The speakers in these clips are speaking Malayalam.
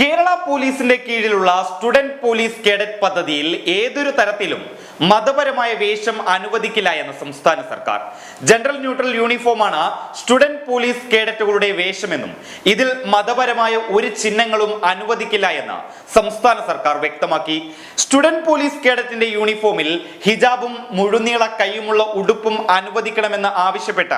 കേരള പോലീസിന്റെ കീഴിലുള്ള സ്റ്റുഡന്റ് പോലീസ് കേഡറ്റ് പദ്ധതിയിൽ ഏതൊരു തരത്തിലും മതപരമായ വേഷം അനുവദിക്കില്ല എന്ന് സംസ്ഥാന സർക്കാർ. ജനറൽ ന്യൂട്രൽ യൂണിഫോമാണ് സ്റ്റുഡന്റ് പോലീസ് കേഡറ്റുകളുടെ വേഷമെന്നും ഇതിൽ മതപരമായ ഒരു ചിഹ്നങ്ങളും അനുവദിക്കില്ല എന്ന് സംസ്ഥാന സർക്കാർ വ്യക്തമാക്കി. സ്റ്റുഡന്റ് പോലീസ് കേഡറ്റിന്റെ യൂണിഫോമിൽ ഹിജാബും മുഴുനീള കൈയുമുള്ള ഉടുപ്പും അനുവദിക്കണമെന്ന് ആവശ്യപ്പെട്ട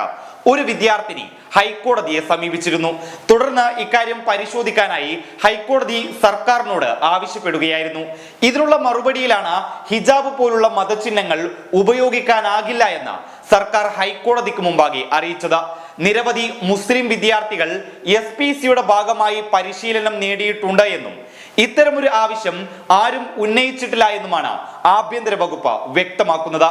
ഒരു വിദ്യാർത്ഥിനി ഹൈക്കോടതിയെ സമീപിച്ചിരുന്നു. തുടർന്ന് ഇക്കാര്യം പരിശോധിക്കാനായി ഹൈക്കോടതി സർക്കാരിനോട് ആവശ്യപ്പെടുകയായിരുന്നു. ഇതിനുള്ള മറുപടിയിലാണ് ഹിജാബ് പോലുള്ള മതചിഹ്നങ്ങൾ ഉപയോഗിക്കാനാകില്ല എന്ന് സർക്കാർ ഹൈക്കോടതിക്ക് മുമ്പാകെ അറിയിച്ചത്. നിരവധി മുസ്ലിം വിദ്യാർത്ഥികൾ എസ് പി സിയുടെ ഭാഗമായി പരിശീലനം നേടിയിട്ടുണ്ട് എന്നും ഇത്തരമൊരു ആവശ്യം ആരും ഉന്നയിച്ചിട്ടില്ല എന്നുമാണ് ആഭ്യന്തര വകുപ്പ് വ്യക്തമാക്കുന്നത്.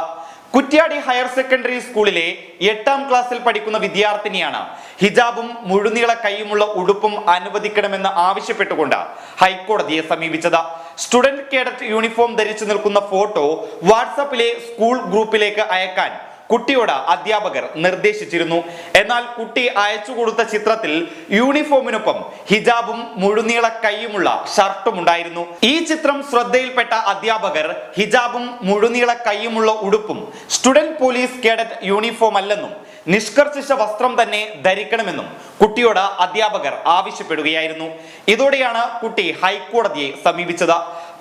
കുറ്റ്യാടി ഹയർ സെക്കൻഡറി സ്കൂളിലെ എട്ടാം ക്ലാസ്സിൽ പഠിക്കുന്ന വിദ്യാർത്ഥിനിയാണ്. ഹിജാബും മുഴുനീള കൈയുമുള്ള ഉടുപ്പും അനുവദിക്കണമെന്ന് ആവശ്യപ്പെട്ടുകൊണ്ട് ഹൈക്കോടതിയെ സമീപിച്ചത്. സ്റ്റുഡന്റ് കേഡറ്റ് യൂണിഫോം ധരിച്ചു നിൽക്കുന്ന ഫോട്ടോ വാട്സാപ്പിലെ സ്കൂൾ ഗ്രൂപ്പിലേക്ക് അയക്കാൻ കുട്ടിയോട് അധ്യാപകർ നിർദ്ദേശിച്ചിരുന്നു. എന്നാൽ കുട്ടി അയച്ചു കൊടുത്ത ചിത്രത്തിൽ യൂണിഫോമിനൊപ്പം ഹിജാബും മുഴുനീള കൈയുമുള്ള ഷർട്ടും ഉണ്ടായിരുന്നു. ഈ ചിത്രം ശ്രദ്ധയിൽപ്പെട്ട അധ്യാപകർ ഹിജാബും മുഴുനീള കൈയുമുള്ള ഉടുപ്പും സ്റ്റുഡന്റ് പോലീസ് കേഡറ്റ് യൂണിഫോം അല്ലെന്നും നിഷ്കർഷിച്ച വസ്ത്രം തന്നെ ധരിക്കണമെന്നും കുട്ടിയോട് അധ്യാപകർ ആവശ്യപ്പെടുകയായിരുന്നു. ഇതോടെയാണ് കുട്ടി ഹൈക്കോടതിയെ സമീപിച്ചത്.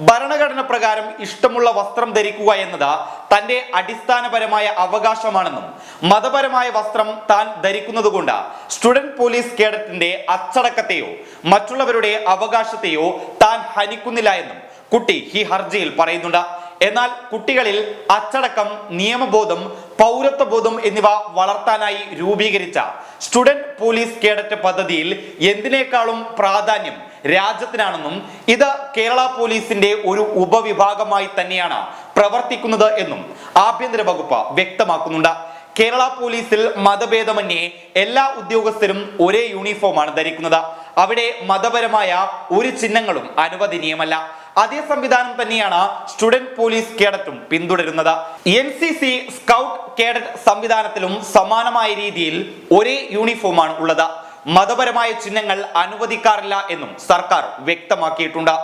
ഭരണഘടന പ്രകാരം ഇഷ്ടമുള്ള വസ്ത്രം ധരിക്കുക എന്നത് തന്റെ അടിസ്ഥാനപരമായ അവകാശമാണെന്നും മതപരമായ വസ്ത്രം താൻ ധരിക്കുന്നതുകൊണ്ട് സ്റ്റുഡന്റ് പോലീസ് കേഡറ്റിന്റെ അച്ചടക്കത്തെയോ മറ്റുള്ളവരുടെ അവകാശത്തെയോ താൻ ഹനിക്കുന്നില്ല എന്നും കുട്ടി ഈ ഹർജിയിൽ പറയുന്നുണ്ട്. എന്നാൽ കുട്ടികളിൽ അച്ചടക്കം നിയമബോധം പൗരത്വബോധം എന്നിവ വളർത്താനായി രൂപീകരിച്ച സ്റ്റുഡന്റ് പോലീസ് കേഡറ്റ് പദ്ധതിയിൽ എന്തിനേക്കാളും പ്രാധാന്യം രാജ്യത്തിനാണെന്നും ഇത് കേരള പോലീസിന്റെ ഒരു ഉപവിഭാഗമായി തന്നെയാണ് പ്രവർത്തിക്കുന്നത് എന്നും ആഭ്യന്തര വകുപ്പ് വ്യക്തമാക്കുന്നുണ്ട്. കേരള പോലീസിൽ മതഭേദമന്യേ എല്ലാ ഉദ്യോഗസ്ഥരും ഒരേ യൂണിഫോമാണ് ധരിക്കുന്നത്. അവിടെ മതപരമായ ഒരു ചിഹ്നങ്ങളും അനുവദനീയമല്ല. അതേ സംവിധാനം തന്നെയാണ് സ്റ്റുഡന്റ് പോലീസ് കേഡറ്റും പിന്തുടരുന്നത്. N C C scout cadet സംവിധാനത്തിലും സമാനമായ രീതിയിൽ ഒരേ യൂണിഫോമാണ് ഉള്ളത്. മതപരമായ ചിഹ്നങ്ങൾ അനുവദിക്കാറില്ല എന്നും സർക്കാർ വ്യക്തമാക്കിയിട്ടുണ്ട്.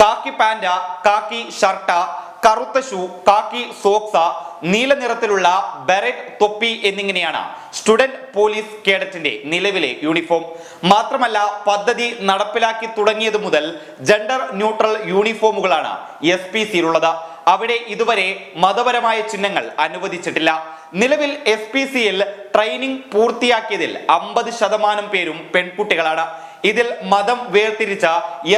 കാക്കി പാൻഡ കാക്കി ഷർട്ട കറുത്ത ഷൂ കാക്കി സോക്സ നീല നിറത്തിലുള്ള ബെററ്റ് തൊപ്പി എന്നിങ്ങനെയാണ് സ്റ്റുഡന്റ് പോലീസ് കേഡറ്റിന്റെ നിലവിലെ യൂണിഫോം മാത്രമല്ല പദ്ധതി നടപ്പിലാക്കി തുടങ്ങിയത് മുതൽ ജെൻഡർ ന്യൂട്രൽ യൂണിഫോമുകളാണ് എസ് പി സിയിലുള്ളത് അവിടെ ഇതുവരെ മതപരമായ ചിഹ്നങ്ങൾ അനുവദിച്ചിട്ടില്ല. നിലവിൽ എസ് പി സിയിൽ ട്രെയിനിങ് പൂർത്തിയാക്കിയതിൽ അമ്പത് ശതമാനം പേരും പെൺകുട്ടികളാണ്. ഇതിൽ മതം വേർതിരിച്ച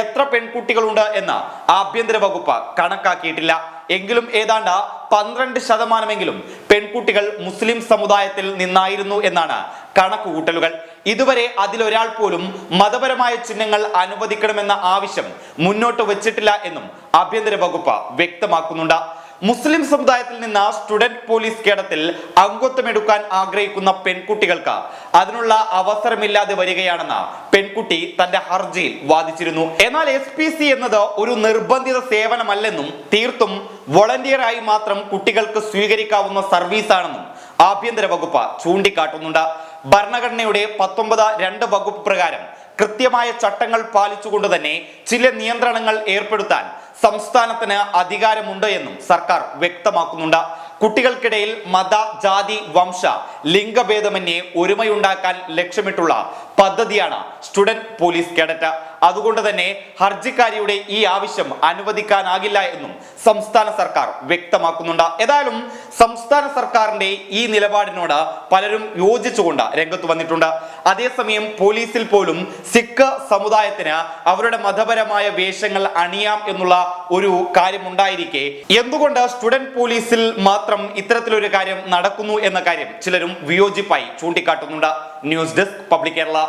എത്ര പെൺകുട്ടികളുണ്ട് എന്ന് ആഭ്യന്തര വകുപ്പ് കണക്കാക്കിയിട്ടില്ല. എങ്കിലും ഏതാണ്ട് പന്ത്രണ്ട് ശതമാനമെങ്കിലും പെൺകുട്ടികൾ മുസ്ലിം സമുദായത്തിൽ നിന്നായിരുന്നു എന്നാണ് കണക്കുകൂട്ടലുകൾ. ഇതുവരെ അതിലൊരാൾ പോലും മതപരമായ ചിഹ്നങ്ങൾ അനുവദിക്കണമെന്ന ആവശ്യം മുന്നോട്ട് വച്ചിട്ടില്ല എന്നും ആഭ്യന്തര വകുപ്പ് വ്യക്തമാക്കുന്നുണ്ട്. മുസ്ലിം സമുദായത്തിൽ നിന്ന് സ്റ്റുഡന്റ് പോലീസ് കേഡത്തിൽ അംഗത്വമെടുക്കാൻ ആഗ്രഹിക്കുന്ന പെൺകുട്ടികൾക്ക് അതിനുള്ള അവസരമില്ലാതെ വരികയാണെന്ന് പെൺകുട്ടി തന്റെ ഹർജിയിൽ വാദിച്ചിരുന്നു. എന്നാൽ എസ് പി സി എന്നത് ഒരു നിർബന്ധിത സേവനമല്ലെന്നും തീർത്തും വോളണ്ടിയറായി മാത്രം കുട്ടികൾക്ക് സ്വീകരിക്കാവുന്ന സർവീസാണെന്നും ആഭ്യന്തര വകുപ്പ് ചൂണ്ടിക്കാട്ടുന്നുണ്ട്. ഭരണഘടനയുടെ പത്തൊമ്പത് രണ്ട് വകുപ്പ് പ്രകാരം കൃത്യമായ ചട്ടങ്ങൾ പാലിച്ചുകൊണ്ട് തന്നെ ചില നിയന്ത്രണങ്ങൾ ഏർപ്പെടുത്താൻ സംസ്ഥാനത്തിന് അധികാരമുണ്ട് എന്നും സർക്കാർ വ്യക്തമാക്കുന്നുണ്ട്. കുട്ടികൾക്കിടയിൽ മത ജാതി വംശ ലിംഗഭേദമന്യേ ഒരുമയുണ്ടാക്കാൻ ലക്ഷ്യമിട്ടുള്ള പദ്ധതിയാണ് സ്റ്റുഡന്റ് പോലീസ് കേഡറ്റ്. അതുകൊണ്ട് തന്നെ ഹർജിക്കാരിയുടെ ഈ ആവശ്യം അനുവദിക്കാനാകില്ല എന്നും സംസ്ഥാന സർക്കാർ വ്യക്തമാക്കുന്നുണ്ട്. ഏതായാലും സംസ്ഥാന സർക്കാരിന്റെ ഈ നിലപാടിനോട് പലരും യോജിച്ചുകൊണ്ട് രംഗത്ത് വന്നിട്ടുണ്ട്. അതേസമയം പോലീസിൽ പോലും സിഖ് സമുദായത്തിന് അവരുടെ മതപരമായ വേഷങ്ങൾ അണിയാം എന്നുള്ള ഒരു കാര്യം ഉണ്ടായിരിക്കെ എന്തുകൊണ്ട് സ്റ്റുഡന്റ് പോലീസിൽ മാത്രം ഇത്തരത്തിലൊരു കാര്യം നടക്കുന്നു എന്ന കാര്യം ചിലരും വിയോജിപ്പായി ചൂണ്ടിക്കാട്ടുന്നുണ്ട്. News desk public Kerala.